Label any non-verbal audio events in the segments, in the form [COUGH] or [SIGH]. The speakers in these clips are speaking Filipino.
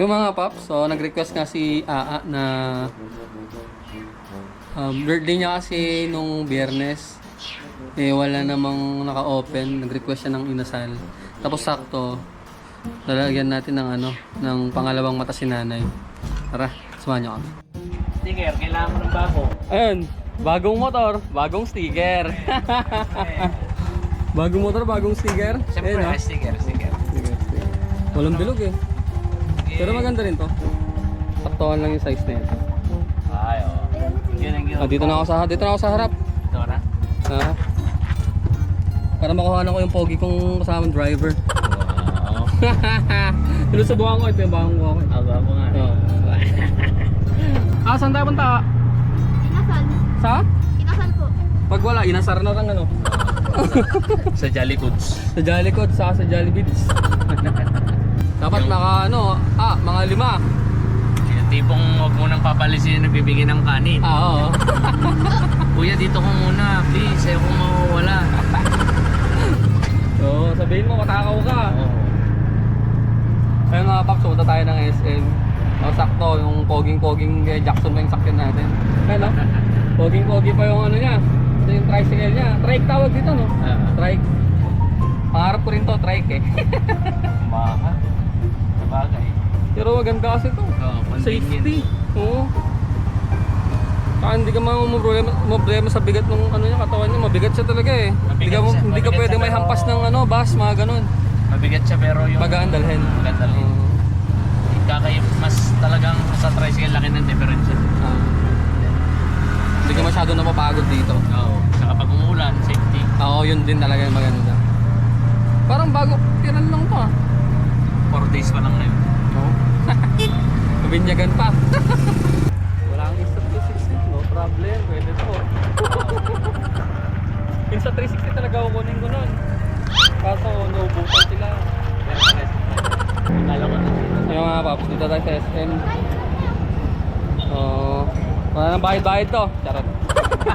Yung mga paps, so nag-request nga si Aa na um, birthday niya kasi nung biyernes. Eh wala namang naka-open, nag-request siya ng inasal. Tapos sakto, lalagyan natin ng ano, ng pangalawang mata si nanay. Tara, samahan niyo kami. Sticker, kailangan mo ng bago. Ayun, bagong motor, bagong sticker. [LAUGHS] bagong motor, bagong sticker. Siyempre, Ayun, sticker, sticker. Sticker, sticker. Walang bilog eh. Pero maganda rin to. Saktuhan lang yung size na ito. Ay, oo. Yun ang Ah, dito na ako sa dito na ako sa harap. Ito na. Ah. Para makuha na ko yung pogi kong kasamang driver. Oo. [LAUGHS] Sinusubukan ko ito yung kuha ko. eh. Aba mo nga. Oo. [LAUGHS] Ah, saan tayo punta? Inasal. Sa? Inasal po. Pag wala, inasar na lang ano. Sa Jolly Goods. [LAUGHS] Sa Jolly Code, saka sa Jolly Beats. Dapat Yung- naka ano, ah, mga lima. Yung tipong huwag mo nang papalisin na nagbibigay ng kanin. Ah, oo. [LAUGHS] Kuya, dito ko muna. Please, ayaw kong mawawala. [LAUGHS] Oo, sabihin mo, matakaw ka. Oo. Ayun mga paps, punta tayo ng SM. Oh, sakto, yung poging-poging kay Jackson pa yung sakyan natin. Ayun no? [LAUGHS] Poging-pogi pa yung ano niya. Ito yung tricycle niya. Trike tawag dito, no? Ah. Trike. Pangarap ko rin to, trike eh. Mahal. Sabagay. Pero maganda kasi to. Oo, convenient. Safety. Oo. Saka hindi ka problema, problema sa bigat ng ano niya, katawan niya. Mabigat siya talaga eh. Hindi ka, siya, hindi ka mabigat pwede siya, may hampas ng ano, bus, mga ganun. Mabigat siya pero yung... Magaan dalhin. Magaan dalhin. Oo. Kakay, mas talagang sa tricycle laki ng difference. Ah. Hindi ka masyado napapagod dito. Oo. Saka pag umulan, safety. Oo, yun din talaga yung maganda. Parang bago, tiran lang to ah. 4 days pa lang na yun. Oo. [LAUGHS] Kabinyagan pa. [LAUGHS] Wala kang insta 360, no problem. Pwede to. insta 360 talaga kukunin ko nun. Kaso naubusan sila. Ayun mga paps, dito tayo sa SM. Oo. wala nang bayad-bayad to. Charot.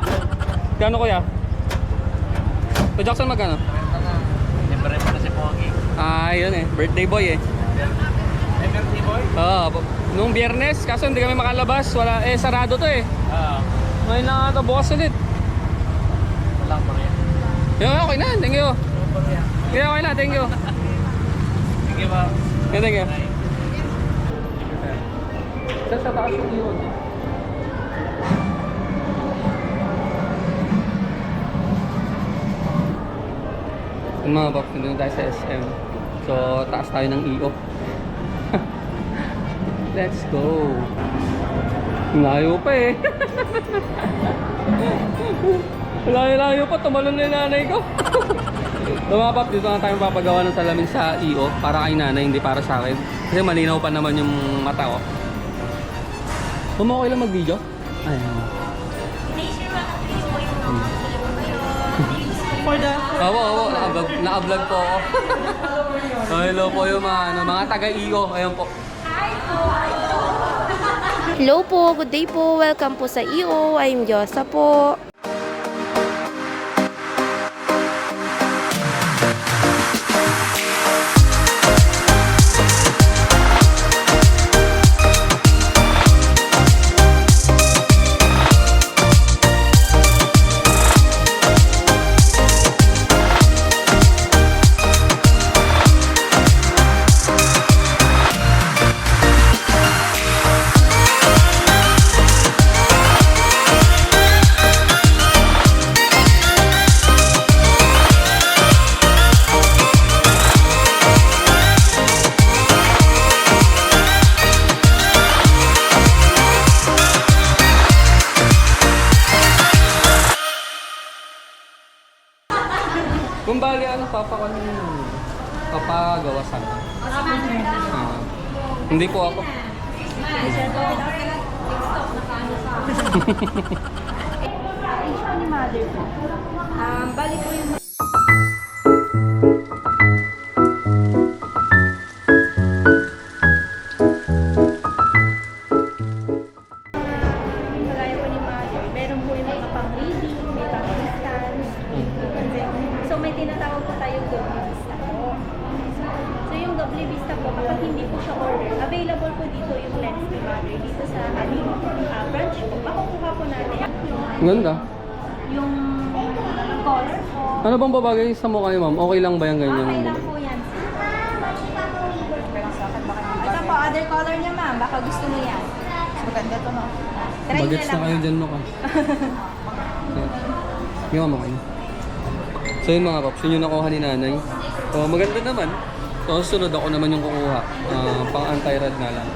[LAUGHS] Gano kuya? To Jackson magkano? Siyempre mo na si Pogi. Ah, yun eh. Birthday boy eh. MRT boy? Oo. nung biyernes, kaso hindi kami makalabas. Wala, eh, sarado to eh. Oo. Ngayon lang ata, bukas ulit. Walang pa rin. Yung okay na, thank you. Yeah, okay na, thank you. Sige ba? Yeah, thank you. Saan sa taas yung yun? Mga box, nandun tayo sa SM. So, taas tayo ng EO. [LAUGHS] Let's go. Layo pa eh. [LAUGHS] Layo-layo pa, tumalon na nanay ko. [LAUGHS] Tumapap, dito na tayo papagawa ng salamin sa EO para kay nanay, hindi para sa akin. Kasi malinaw pa naman yung mata ko. Kung okay lang mag-video? Ayan. The... Oo, oo, naka-vlog, naka-vlog po ako. so, hello po yung mga, ano, mga taga-EO. Ayan po. Hello po, good day po. Welcome po sa EO. I'm Josa po. Papakon papagawa sa akin. Ah. hindi po ako. [LAUGHS] Um, bali po yung... doble vista po, kapag hindi po siya order, available po dito yung lens ni Mother. Dito sa ano, ah, Halim uh, branch po, makukuha po natin. Ang ganda. Yung color po. Ano bang babagay sa mukha niyo, ma'am? Okay lang ba yung ganyan? Okay lang po yan. Ito po, other color niya, ma'am. Baka gusto mo yan. Maganda to, no? Try Bagets na, na kayo dyan, mukha. Yung mga mukha niyo. So yun mga paps, yun yung nakuha ni nanay. Oh, maganda naman. So susunod ako naman yung kukuha. Ah, pang anti-rad na lang.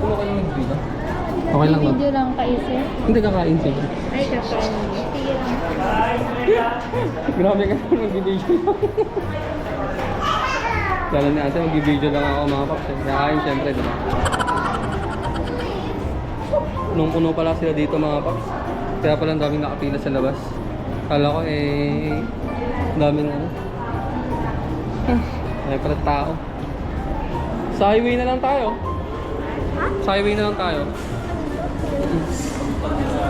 Kuha ka ng video. Okay lang ba? Video lang kayo sir. Hindi kakain sige. Ay, kakain. Sige lang. [LAUGHS] Grabe ka naman mag-video. Lalo ni ate, mag-video lang ako mga paps. eh. Kakain syempre, di ba? Punong-puno pala sila dito mga paps. Kaya pala ang daming nakapila sa labas. Kala ko eh, daming ano. [SIGHS] Ay pala tao. Sa highway na lang tayo. Sa highway na lang tayo.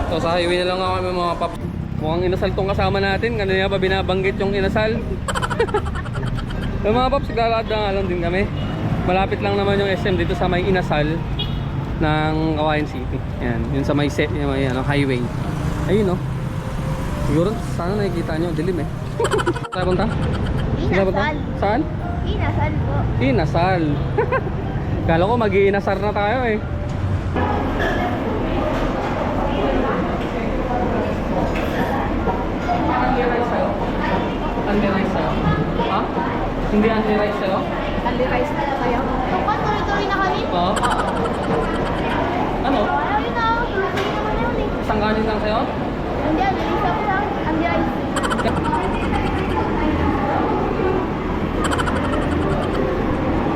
So sa highway na lang ako kami mga paps. Mukhang inasal tong kasama natin. Kanina pa binabanggit yung inasal. [LAUGHS] yung mga paps, naglalakad na nga lang din kami. Malapit lang naman yung SM dito sa may inasal ng Kawayan City. Yan, yun sa may set, yung may ano, highway. Ayun no. Siguro sana nakikita nyo, dilim eh. [LAUGHS] Saan punta? Inasal. Saan? Inasal po. Inasal. [LAUGHS] Kala ko mag-iinasar na tayo eh. Anti-rice sa'yo? Anti-rice sa'yo? Ha? Hindi anti-rice sa'yo? Only rice na kayo. Kung tuloy-tuloy na kami. Oo. Ano? Ayun na, tuloy-tuloy naman yun eh. Isang kanin lang sa'yo?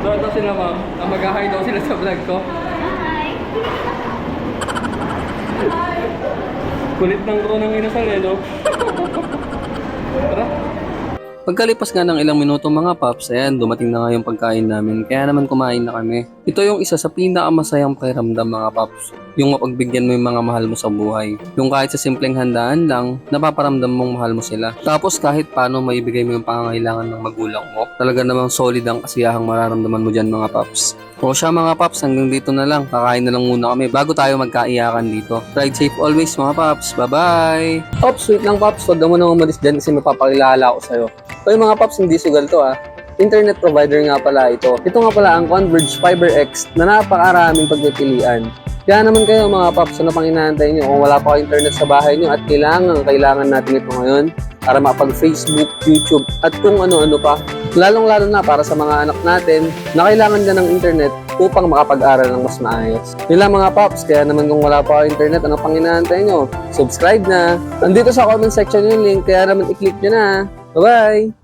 Doon daw sila ma'am. Ah, Mag-hi daw sila sa vlog ko. Hi. Kulit ng crew ng inasal eh, no? Tara. Pagkalipas nga ng ilang minuto mga paps, ayan, dumating na nga yung pagkain namin. Kaya naman kumain na kami. Ito yung isa sa pinakamasayang pakiramdam mga paps. Yung mapagbigyan mo yung mga mahal mo sa buhay. Yung kahit sa simpleng handaan lang, napaparamdam mong mahal mo sila. Tapos kahit paano maibigay mo yung pangangailangan ng magulang mo, talaga namang solid ang kasiyahang mararamdaman mo dyan mga paps. O siya mga paps, hanggang dito na lang. Kakain na lang muna kami bago tayo magkaiyakan dito. Ride safe always mga paps. Bye-bye! Paps, wait lang paps. Huwag ka muna umalis dyan kasi mapapakilala ko sa'yo. Yung mga paps, hindi sugal to ah. Internet provider nga pala ito. Ito nga pala ang Converge Fiber X na napakaraming pagpipilian. Kaya naman kayo mga paps, ano pang inaantay nyo kung wala pa kayo internet sa bahay nyo at kailangan, kailangan natin ito ngayon para makapag-Facebook, YouTube at kung ano-ano pa. Lalong-lalo na para sa mga anak natin na kailangan din ng internet upang makapag-aral ng mas maayos. Lang mga paps, kaya naman kung wala pa kayo internet, ano pang inaantay nyo? Subscribe na! Nandito sa comment section yung link, kaya naman i-click nyo na. Bye-bye!